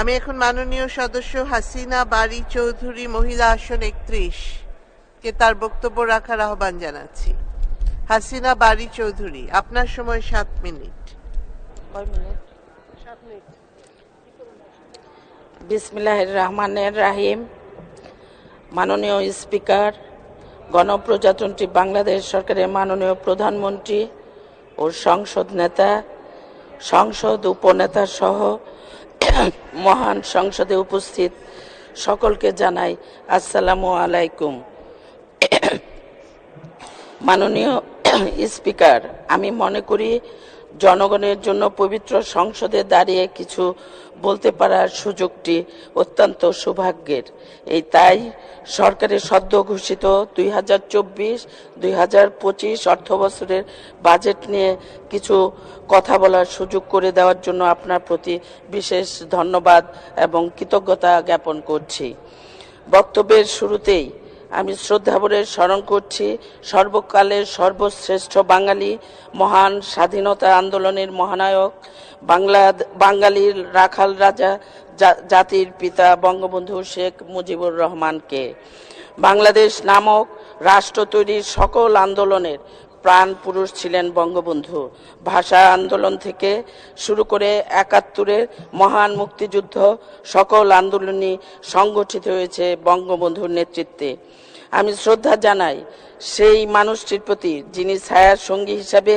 আমি এখন মাননীয় সদস্য হাসিনা বাড়ি চৌধুরী মহিলা আসন একত্রিশ কে তার বক্তব্য রাখার আহ্বান জানাচ্ছি। হাসিনা বাড়ি চৌধুরী, আপনার সময় সাত মিনিট। বিসমিল্লাহ রহমানের রাহিম। মাননীয় স্পিকার, গণপ্রজাতন্ত্রী বাংলাদেশ সরকারের মাননীয় প্রধানমন্ত্রী ও সংসদ নেতা, সংসদ উপনেতা সহ মহান সংসদে উপস্থিত সকলকে জানাই আসসালামু আলাইকুম। মাননীয় স্পিকার আমি মনে করি জনগণের জন্য পবিত্র সংসদে দাঁড়িয়ে কিছু বলতে পারার সুযোগটি অত্যন্ত সৌভাগ্যের। এই তাই সরকারের সদ্য ঘোষিত দুই হাজার চব্বিশ, দুই হাজার পঁচিশ অর্থ বছরের বাজেট নিয়ে কিছু কথা বলার সুযোগ করে দেওয়ার জন্য আপনার প্রতি বিশেষ ধন্যবাদ এবং কৃতজ্ঞতা জ্ঞাপন করছি। বক্তব্যের শুরুতেই আমি শ্রদ্ধাভরে স্মরণ করছি সর্বকালের সর্বশ্রেষ্ঠ বাঙালি, মহান স্বাধীনতা আন্দোলনের মহানায়ক, বাংলা বাঙালির রাখাল রাজা জাতির পিতা বঙ্গবন্ধু শেখ মুজিবুর রহমানকে। বাংলাদেশ নামক রাষ্ট্র তৈরির সকল আন্দোলনের প্রাণ পুরুষ ছিলেন বঙ্গবন্ধু। ভাষা আন্দোলন থেকে শুরু করে একাত্তরের মহান মুক্তিযুদ্ধ, সকল আন্দোলনই সংগঠিত হয়েছে বঙ্গবন্ধুর নেতৃত্বে। আমি শ্রদ্ধা জানাই সেই মানুষটির প্রতি, যিনি ছায়ার সঙ্গী হিসাবে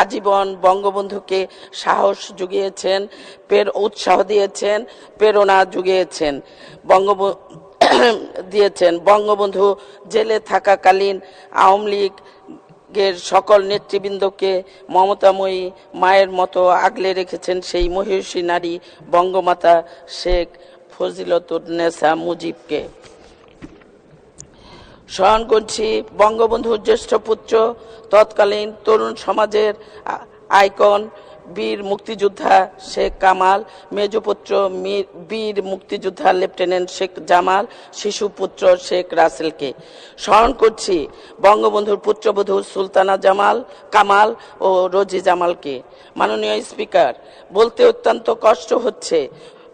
আজীবন বঙ্গবন্ধুকে সাহস জুগিয়েছেন পের উৎসাহ দিয়েছেন, প্রেরণা জুগিয়েছেন বঙ্গবন্ধু দিয়েছেন। বঙ্গবন্ধু জেলে থাকাকালীন আওয়ামী লীগ এর সকল নেতৃবৃন্দকে মমতাময়ী মায়ের মতো আগলে রেখেছেন সেই মহিষী নারী বঙ্গমাতা শেখ ফজিলতুন্নেসা মুজিবকে। স্মরণ করছি বঙ্গবন্ধুর জ্যেষ্ঠ পুত্র তৎকালীন তরুণ সমাজের আইকন বীর মুক্তিযোদ্ধা শেখ কামাল, মেজপুত্র বীর মুক্তিযোদ্ধা লেফটেন্যান্ট শেখ জামাল, শিশুপুত্র শেখ রাসেলকে। স্মরণ করছি বঙ্গবন্ধুর পুত্রবধূ সুলতানা জামাল, কামাল ও রোজি জামালকে। মাননীয় স্পিকার, বলতে অত্যন্ত কষ্ট হচ্ছে।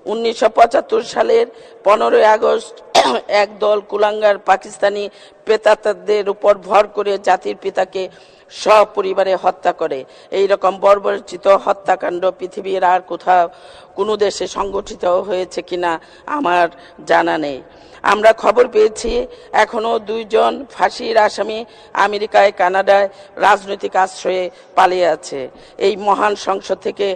উনিশশো পঁচাত্তর সালের পনেরোই আগস্ট একদল কুলাঙ্গার পাকিস্তানি পেতাতাদের উপর ভর করে জাতির পিতাকে সপরিবারে হত্যা করে। এই রকম বর্বরচিত হত্যাকাণ্ড পৃথিবীর আর কোথাও, কোনো দেশে সংগঠিত হয়েছে কিনা আমার জানা নেই। আমরা খবর পেয়েছি এখনও দুইজন ফাঁসির আসামি আমেরিকায়, কানাডায় রাজনৈতিক আশ্রয়ে পালিয়ে আছে। এই মহান সংসদ থেকে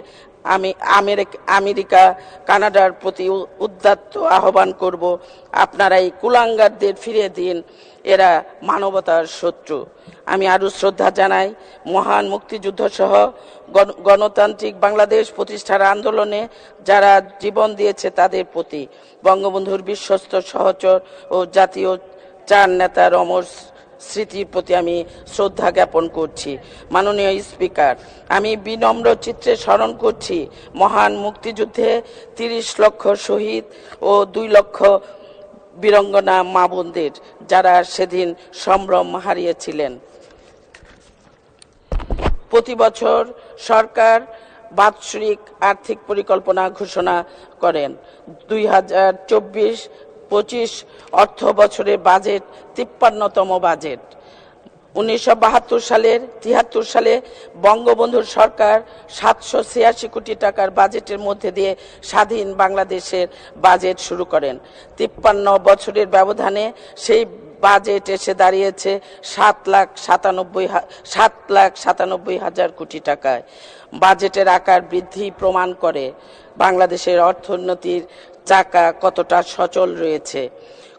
আমি আমেরিক- কানাডার প্রতি উ- উদাত্ত আহ্বান করব। আপনারা এই কুলাঙ্গারদের ফিরিয়ে দিন। এরা মানবতার শত্রু। আমি আরও শ্রদ্ধা জানাই মহান মুক্তিযুদ্ধ সহ গণ- গণতান্ত্রিক বাংলাদেশ প্রতিষ্ঠার আন্দোলনে যারা জীবন দিয়েছে তাদের প্রতি। বঙ্গবন্ধুর বিশ্বস্ত সহচর ও জাতীয় চার নেতার অমর স্মৃতির প্রতি আমি শ্রদ্ধা জ্ঞাপন করছি। মাননীয় স্পিকার, আমি বিনম্র চিত্রে স্মরণ করছি মহান মুক্তিযুদ্ধে তিরিশ লক্ষ শহীদ ও দুই লক্ষ বীরঙ্গনা মা বোনদের, যারা সেদিন সম্ভ্রম হারিয়েছিলেন। প্রতি বছর সরকার বাৎসরিক আর্থিক পরিকল্পনা ঘোষণা করেন। দুই হাজার চব্বিশ পঁচিশ অর্থ বছরের বাজেট, তিপ্পান্নতম বাজেট। উনিশশো বাহাত্তর সালের তিয়াত্তর সালে বঙ্গবন্ধুর সরকার সাতশো ছিয়াশি কোটি টাকার বাজেটের মধ্যে দিয়ে স্বাধীন বাংলাদেশের বাজেট শুরু করেন। তিপ্পান্ন বছরের ব্যবধানে সেই বাজেট এসে দাঁড়িয়েছে সাত লাখ সাতানব্বই সাত লাখ সাতানব্বই হাজার কোটি টাকায়। বাজেটের আকার বৃদ্ধি প্রমাণ করে বাংলাদেশের অর্থনীতির চাকা কতটা সচল রয়েছে।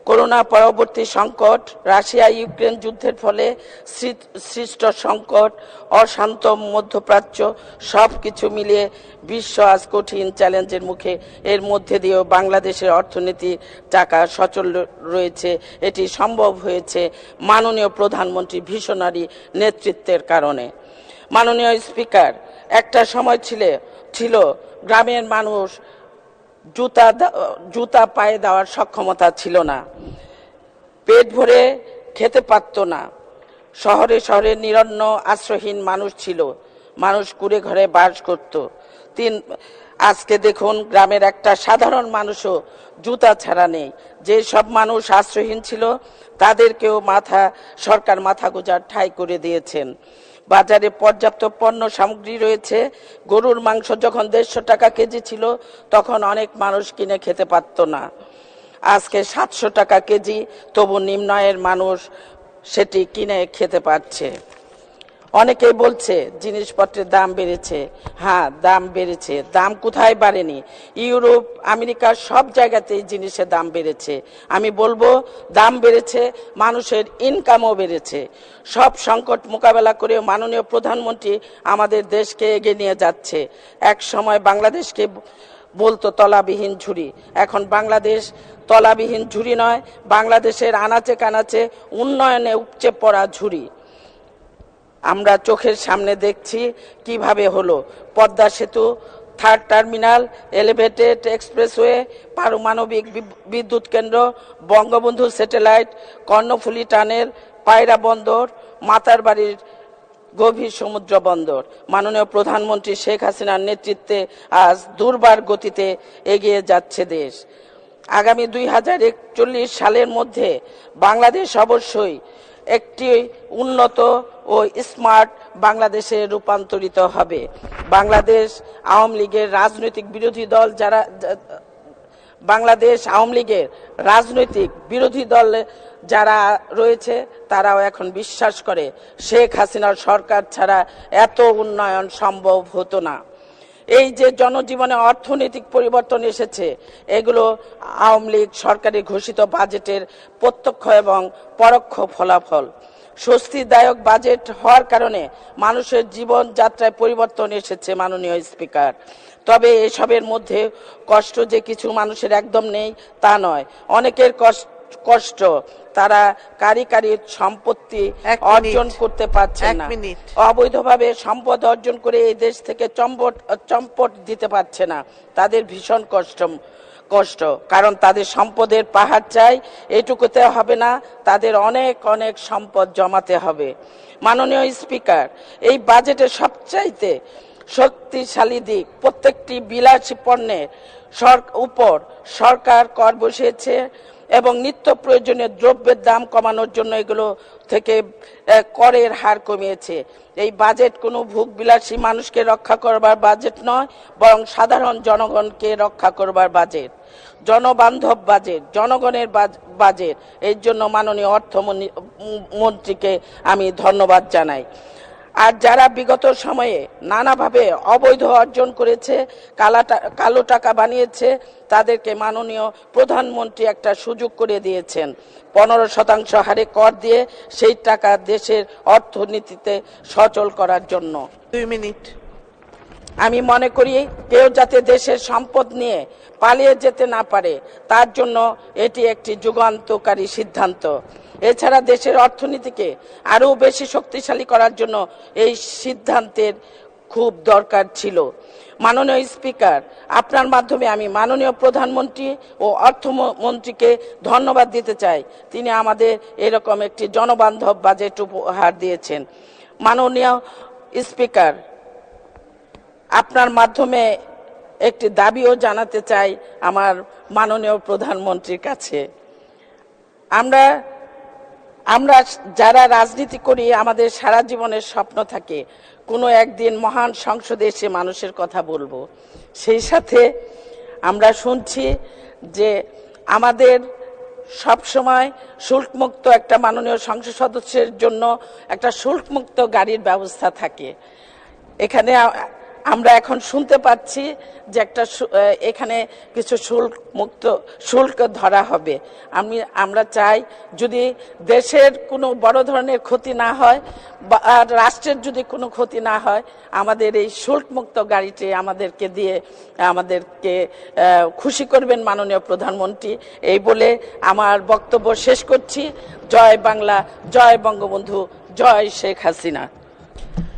করোনা পরবর্তী সংকট, রাশিয়া, ইউক্রেন যুদ্ধের ফলে সৃষ্ট সংকট, অশান্ত মধ্যপ্রাচ্য সব কিছু মিলিয়ে বিশ্ব আজ কঠিন চ্যালেঞ্জের মুখে। এর মধ্যে দিয়েও বাংলাদেশের অর্থনীতি টাকা সচল রয়েছে। এটি সম্ভব হয়েছে মাননীয় প্রধানমন্ত্রী ভীষণারি নেতৃত্বের কারণে। মাননীয় স্পিকার, একটা সময় ছিল ছিল গ্রামের মানুষ জুতা জুতা পায়ে দেওয়ার সক্ষমতা ছিল না। পেট ভরে খেতে পারত না। শহরে শহরে নিরন্ন, আশ্রয়হীন মানুষ ছিল। মানুষ কুড়ে ঘরে বাস করত। তিন, আজকে দেখুন গ্রামের একটা সাধারণ মানুষও জুতা ছাড়া নেই। যে সব মানুষ আশ্রয়হীন ছিল, তাদেরকেও মাথা, সরকার মাথা গোজার ঠাই করে দিয়েছেন। বাজারে পর্যাপ্ত পণ্য সামগ্রী রয়েছে। গরুর মাংস যখন দেড়শো টাকা কেজি ছিল, তখন অনেক মানুষ কিনে খেতে পারত না। আজকে সাতশো টাকা কেজি, তবু নিম্ন আয়ের মানুষ সেটি কিনে খেতে পারছে। অনেকেই বলছে, জিনিসপত্রের দাম বেড়েছে। হ্যাঁ দাম বেড়েছে। দাম কোথায় বাড়েনি? ইউরোপ আমেরিকার সব জায়গাতেই জিনিসের দাম বেড়েছে। আমি বলব, দাম বেড়েছে, মানুষের ইনকামও বেড়েছে। সব সংকট মোকাবেলা করে মাননীয় প্রধানমন্ত্রী আমাদের দেশকে এগিয়ে নিয়ে যাচ্ছে। এক সময় বাংলাদেশকে বলতো তলাবিহীন ঝুড়ি। এখন বাংলাদেশ তলাবিহীন ঝুড়ি নয়, বাংলাদেশের আনাচে কানাচে উন্নয়নে উপচে পড়া ঝুড়ি। আমরা চোখের সামনে দেখছি কীভাবে হলো। পদ্মা সেতু, থার্ড টার্মিনাল, এলিভেটেড এক্সপ্রেসওয়ে, পারমাণবিক বিদ্যুৎ কেন্দ্র, বঙ্গবন্ধু স্যাটেলাইট, কর্ণফুলী টানেল, পায়রা বন্দর, মাতার বাড়ির গভীর সমুদ্র বন্দর। মাননীয় প্রধানমন্ত্রী শেখ হাসিনার নেতৃত্বে আজ দুর্বার গতিতে এগিয়ে যাচ্ছে দেশ। আগামী দুই হাজার একচল্লিশ সালের মধ্যে বাংলাদেশ অবশ্যই একটি উন্নত ও স্মার্ট বাংলাদেশে রূপান্তরিত হবে। বাংলাদেশ আওয়ামী লীগের রাজনৈতিক বিরোধী দল যারা, বাংলাদেশ আওয়ামী লীগের রাজনৈতিক বিরোধী দল যারা রয়েছে, তারাও এখন বিশ্বাস করে, শেখ হাসিনার সরকার ছাড়া এত উন্নয়ন সম্ভব হতো না। এই যে জনজীবনে অর্থনৈতিক পরিবর্তন এসেছে, এগুলো আওয়ামী লীগ সরকারি ঘোষিত বাজেটের প্রত্যক্ষ এবং পরোক্ষ ফলাফল। স্বস্তিদায়ক বাজেট হওয়ার কারণে মানুষের জীবন যাত্রায় পরিবর্তন এসেছে মাননীয় স্পিকার। তবে এসবের মধ্যে কষ্ট যে কিছু মানুষের একদম নেই, তা নয়। অনেকের কষ্ট কষ্ট তারা কারি কারি সম্পত্তি অর্জন করতে পারছে না। অবৈধভাবে সম্পদ অর্জন করে এই দেশ থেকে চম্পট চম্পট দিতে পারছে না। তাদের ভীষণ কষ্ট কষ্ট। কারণ তাদের সম্পদের পাহাড় চাই এটুকুতে হবে না তাদের অনেক অনেক সম্পদ জমাতে হবে। মাননীয় স্পিকার এই বাজেটের সবচাইতে শক্তিশালী দিক প্রত্যেকটি বিলাসী পণ্যের উপর সরকার কর বসিয়েছে। এবং নিত্য প্রয়োজনীয় দ্রব্যের দাম কমানোর জন্য এগুলো থেকে করের হার কমিয়েছে। এই বাজেট কোনো ভোগ বিলাসী মানুষকে রক্ষা করবার বাজেট নয়, বরং সাধারণ জনগণকে রক্ষা করবার বাজেট। জনবান্ধব বাজেট, জনগণের বাজেট। এর জন্য মাননীয় অর্থমন্ত্রীকে আমি ধন্যবাদ জানাই। আর যারা বিগত সময়ে নানাভাবে অবৈধ অর্জন করেছে কালা টা- কালো টাকা বানিয়েছে তাদেরকে মাননীয় প্রধানমন্ত্রী একটা সুযোগ করে দিয়েছেন। পনেরো শতাংশ হারে কর দিয়ে সেই টাকা দেশের অর্থনীতিতে সচল করার জন্য। দুই মিনিট। আমি মনে করি কেউ যাতে দেশের সম্পদ নিয়ে পালিয়ে যেতে না পারে তার জন্য এটি একটি যুগান্তকারী সিদ্ধান্ত। এছাড়া দেশের অর্থনীতিকে আরও বেশি শক্তিশালী করার জন্য এই সিদ্ধান্তের খুব দরকার ছিল। মাননীয় স্পিকার, আপনার মাধ্যমে আমি মাননীয় প্রধানমন্ত্রী ও অর্থমন্ত্রীকে ধন্যবাদ দিতে চাই। তিনি আমাদের এরকম একটি জনবান্ধব বাজেট উপহার দিয়েছেন। মাননীয় স্পিকার, আপনার মাধ্যমে একটি দাবিও জানাতে চাই আমার মাননীয় প্রধানমন্ত্রীর কাছে। আমরা আমরা যারা রাজনীতি করি, আমাদের সারা জীবনের স্বপ্ন থাকে, কোনো একদিন মহান সংসদে এসে মানুষের কথা বলব। সেই সাথে আমরা শুনছি যে আমাদের সবসময় শুল্কমুক্ত একটা মাননীয় সংসদ সদস্যের জন্য একটা শুল্কমুক্ত গাড়ির ব্যবস্থা থাকে। এখানে আমরা এখন শুনতে পাচ্ছি যে একটা এখানে কিছু শুল্ক মুক্ত শুল্ক ধরা হবে। আমি, আমরা চাই যদি দেশের কোনো বড় ধরনের ক্ষতি না হয় বা রাষ্ট্রের যদি কোনো ক্ষতি না হয়, আমাদের এই শুল্ক মুক্ত গাড়িটি আমাদেরকে দিয়ে, আমাদেরকে খুশি করবেন মাননীয় প্রধানমন্ত্রী। এই বলে আমার বক্তব্য শেষ করছি। জয় বাংলা, জয় বঙ্গবন্ধু, জয় শেখ হাসিনা।